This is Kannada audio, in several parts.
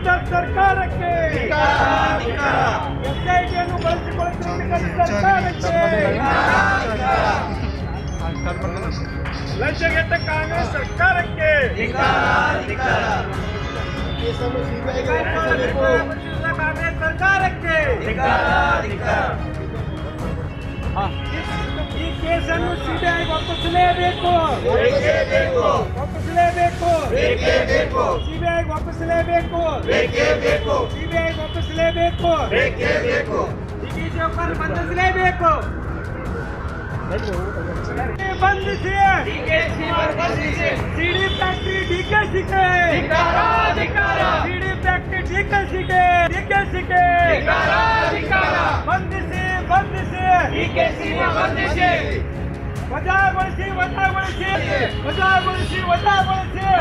ಸರ್ಕಾರಕ್ಕೆ. ಎಸ್ಐಟಿಯನ್ನು ಬಳಸಿಕೊಳ್ಳುತ್ತಿರುವ ಸರ್ಕಾರಕ್ಕೆ. ಲಂಚಗೆಟ್ಟ ಕಾಂಗ್ರೆಸ್ ಸರ್ಕಾರಕ್ಕೆ. ಕಾಂಗ್ರೆಸ್ ಸರ್ಕಾರಕ್ಕೆ ಈ ಕೇಸನ್ನು ಸಿಬಿಐ ವಾಪಸ್ಸಲೇಬೇಕು ವಾಪಸ್ಸಲೇಬೇಕು ಸಿಬಿಐ ವಾಪಸ್ಸಲೇಬೇಕು ಸಿಬಿಐ ವಾಪಸ್ಸಲೇಬೇಕು ಡಿಕೆ ಶಿವಕುಮಾರ್ ಬಂಧಿಸಲೇಬೇಕು ಬಂಧಿಸಿ CD factory DK CK CD factory DK CK DK CK ಬಂಧಿಸಿ બધા મળશે બધા મળશે બધા મળશે બધા મળશે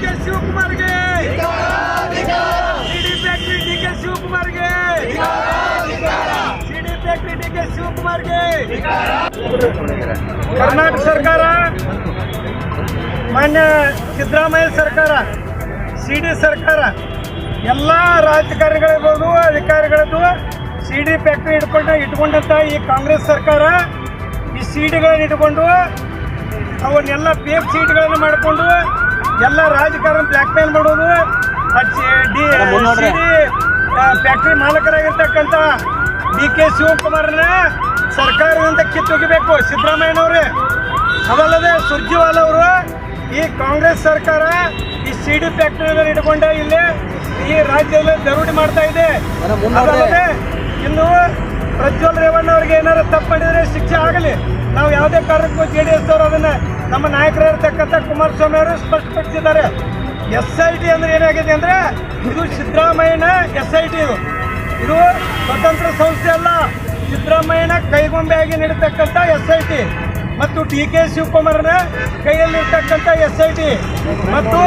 ಫ್ಯಾಕ್ಟ್ರಿ ಡಿ ಕೆ ಶಿವಕುಮಾರ್ಗೆ. ಸಿಡಿ ಫ್ಯಾಕ್ಟ್ರಿ ಡಿ ಕೆ ಶಿವಕುಮಾರ್ಗೆ. ಸಿಡಿ ಫ್ಯಾಕ್ಟ್ರಿ ಡಿ ಕೆ ಶಿವಕುಮಾರ್ಗೆ. ಕರ್ನಾಟಕ ಸರ್ಕಾರ, ಮಾನ್ಯ ಸಿದ್ದರಾಮಯ್ಯ ಸರ್ಕಾರ, ಸಿ ಡಿ ಸರ್ಕಾರ, ಎಲ್ಲ ರಾಜಕಾರಣಿಗಳಿರ್ಬೋದು ಅಧಿಕಾರಿಗಳದ್ದು ಸಿ ಡಿ ಫ್ಯಾಕ್ಟ್ರಿ ಇಟ್ಕೊಂಡ ಇಟ್ಕೊಂಡಂಥ ಈ ಕಾಂಗ್ರೆಸ್ ಸರ್ಕಾರ, ಈ ಸಿ ಡಿಗಳನ್ನ ಇಟ್ಕೊಂಡು ಅವನ್ನೆಲ್ಲ ಪೇಪ್ ಸೀಟ್ಗಳನ್ನು ಮಾಡಿಕೊಂಡು ಎಲ್ಲ ರಾಜಕಾರಣ ಬ್ಲ್ಯಾಕ್ ಮೇಲ್ ಮಾಡೋದು. ಡಿ ಫ್ಯಾಕ್ಟ್ರಿ ಮಾಲಕರಾಗಿರ್ತಕ್ಕಂಥ ಡಿ ಕೆ ಶಿವಕುಮಾರ್ನ ಸರ್ಕಾರದಿಂದ ಕಿತ್ತೊಗಿಬೇಕು. ಸಿದ್ದರಾಮಯ್ಯನವ್ರೆ. ಅದಲ್ಲದೆ ಸುರ್ಜಿವಾಲ ಅವರು ಈ ಕಾಂಗ್ರೆಸ್ ಸರ್ಕಾರ ಈ ಸಿ ಡಿ ಇಟ್ಕೊಂಡ ಇಟ್ಕೊಂಡು ಇಲ್ಲಿ ಈ ರಾಜ್ಯದಲ್ಲಿ ದರೋಡಿ ಮಾಡ್ತಾ ಇದೆ. ಇನ್ನು ಪ್ರಜ್ವಲ್ ರೇವಣ್ಣ ಅವ್ರಿಗೆ ಏನಾದ್ರು ತಪ್ಪು ಮಾಡಿದ್ರೆ ಶಿಕ್ಷೆ ಆಗಲಿ. ನಾವು ಯಾವುದೇ ಕಾರಣಕ್ಕೂ ಜೆ ಡಿ ಎಸ್ ಅವರು ಅದನ್ನ ನಮ್ಮ ನಾಯಕರಿರ್ತಕ್ಕಂಥ ಕುಮಾರಸ್ವಾಮಿ ಅವರು ಸ್ಪಷ್ಟಪಡಿಸಿದ್ದಾರೆ. ಎಸ್ ಐ ಟಿ ಅಂದ್ರೆ ಏನಾಗಿದೆ ಅಂದ್ರೆ ಇದು ಸಿದ್ದರಾಮಯ್ಯನ ಎಸ್ ಐ ಟಿ ಇದು. ಇದು ಸ್ವತಂತ್ರ ಸಂಸ್ಥೆ ಅಲ್ಲ. ಸಿದ್ದರಾಮಯ್ಯನ ಕೈಗೊಂಬೆಯಾಗಿ ನೀಡತಕ್ಕಂಥ ಎಸ್ ಐ ಟಿ ಮತ್ತು ಡಿ ಕೆ ಶಿವಕುಮಾರ್ನ ಕೈಯಲ್ಲಿರ್ತಕ್ಕಂಥ ಎಸ್ ಐ ಟಿ ಮತ್ತು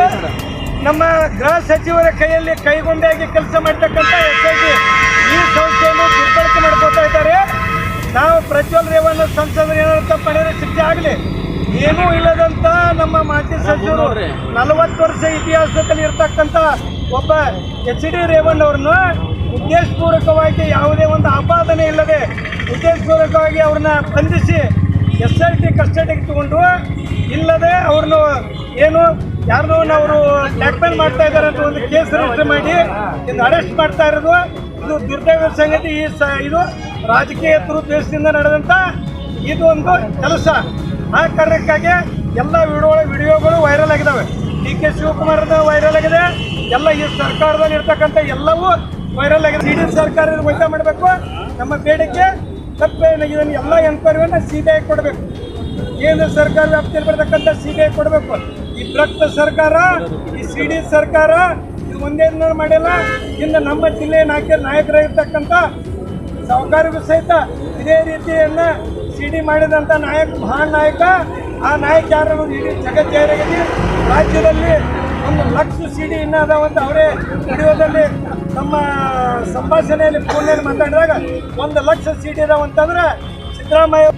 ನಮ್ಮ ಗೃಹ ಸಚಿವರ ಕೈಯಲ್ಲಿ ಕೈಗೊಂಬೆಯಾಗಿ ಕೆಲಸ ಮಾಡ್ತಕ್ಕಂಥ ಎಸ್ ಐ ಟಿ ಸಂಸದರು ಏನಾದ್ರು ತಪ್ಪು ಶಿಕ್ಷೆ ಆಗಲಿ. ಏನೂ ಇಲ್ಲದಂತ ನಮ್ಮ ಮಾಜಿ ಸಚಿವರು ನಲವತ್ತು ವರ್ಷ ಇತಿಹಾಸದಲ್ಲಿ ಇರ್ತಕ್ಕಂಥ ಒಬ್ಬ ಎಚ್ ಡಿ ರೇವಣ್ಣ ಅವ್ರನ್ನ ಉದ್ದೇಶಪೂರ್ವಕವಾಗಿ ಯಾವುದೇ ಒಂದು ಆಪಾದನೆ ಇಲ್ಲದೆ ಉದ್ದೇಶಪೂರ್ವಕವಾಗಿ ಅವ್ರನ್ನ ಬಂಧಿಸಿ ಎಸ್ ಎಲ್ ಟಿ ಕಸ್ಟಡಿಗೆ ತಗೊಂಡು ಇಲ್ಲದೆ ಅವ್ರನ್ನು ಏನು ಯಾರನ್ನೋ ಅವರು ಬ್ಲ್ಯಾಕ್ಮೇಲ್ ಮಾಡ್ತಾ ಇದ್ದಾರೆ ಅಂತ ಒಂದು ಕೇಸ್ ರಿಜಿಸ್ಟರ್ ಮಾಡಿ ಇದು ಅರೆಸ್ಟ್ ಮಾಡ್ತಾ ಇರೋದು. ಇದು ದುರ್ದೈವ ಸಂಗತಿ ಈ ಸ ಇದು ರಾಜಕೀಯ ದುರುದ್ದೇಶದಿಂದ ನಡೆದಂತ ಇದು ಒಂದು ಕೆಲಸ. ಆ ಕಾರಣಕ್ಕಾಗಿ ಎಲ್ಲ ವಿಡಿಯೋ ವಿಡಿಯೋಗಳು ವೈರಲ್ ಆಗಿದ್ದಾವೆ ಡಿ ಕೆ ಶಿವಕುಮಾರ್ದ ವೈರಲ್ ಆಗಿದೆ. ಎಲ್ಲ ಈ ಸರ್ಕಾರದಲ್ಲಿ ಇರ್ತಕ್ಕಂಥ ಎಲ್ಲವೂ ವೈರಲ್ ಆಗಿದೆ. ಇಡೀ ಸರ್ಕಾರ ವೈದ್ಯ ಮಾಡಬೇಕು. ನಮ್ಮ ಬೇಡಿಕೆ ತಪ್ಪೇನಾಗಿದ್ದಾನೆ ಎಲ್ಲ ಎನ್ಕ್ವೈರಿಯನ್ನು ಸಿ ಬಿ ಐ ಕೊಡಬೇಕು. ಕೇಂದ್ರ ಸರ್ಕಾರ ವ್ಯಾಪ್ತಿಯಲ್ಲಿ ಬರ್ತಕ್ಕಂಥ ಸಿ ಬಿ ಐ ಕೊಡಬೇಕು. ಈ ಭ್ರಷ್ಟ ಸರ್ಕಾರ, ಈ ಸಿ ಡಿ ಸರ್ಕಾರ, ಇದು ಒಂದೇ ದಿನ ಮಾಡಿಲ್ಲ. ಇನ್ನು ನಮ್ಮ ಜಿಲ್ಲೆಯ ನಾಯಕ ನಾಯಕರಾಗಿರ್ತಕ್ಕಂಥ ಸಹಕಾರಿಗೂ ಸಹಿತ ಇದೇ ರೀತಿಯನ್ನ ಸಿಡಿ ಮಾಡಿದಂಥ ನಾಯಕ, ಮಹಾನ್ ನಾಯಕ. ಆ ನಾಯಕ ಯಾರು ಇಡೀ ಜಗತ್ ಜಾಹೀರಾಗಿದೆ ರಾಜ್ಯದಲ್ಲಿ ಒಂದು ಲಕ್ಷ ಸಿಡಿ ಒಂದು ಅವರೇ ವಿಡಿಯೋದಲ್ಲಿ ನಮ್ಮ ಸಂಭಾಷಣೆಯಲ್ಲಿ ಫೋನಲ್ಲಿ ಮಾತಾಡಿದಾಗ ಒಂದು ಲಕ್ಷ ಸಿಡಿ ಇದಾವಂತಂದ್ರೆ ಸಿದ್ದರಾಮಯ್ಯ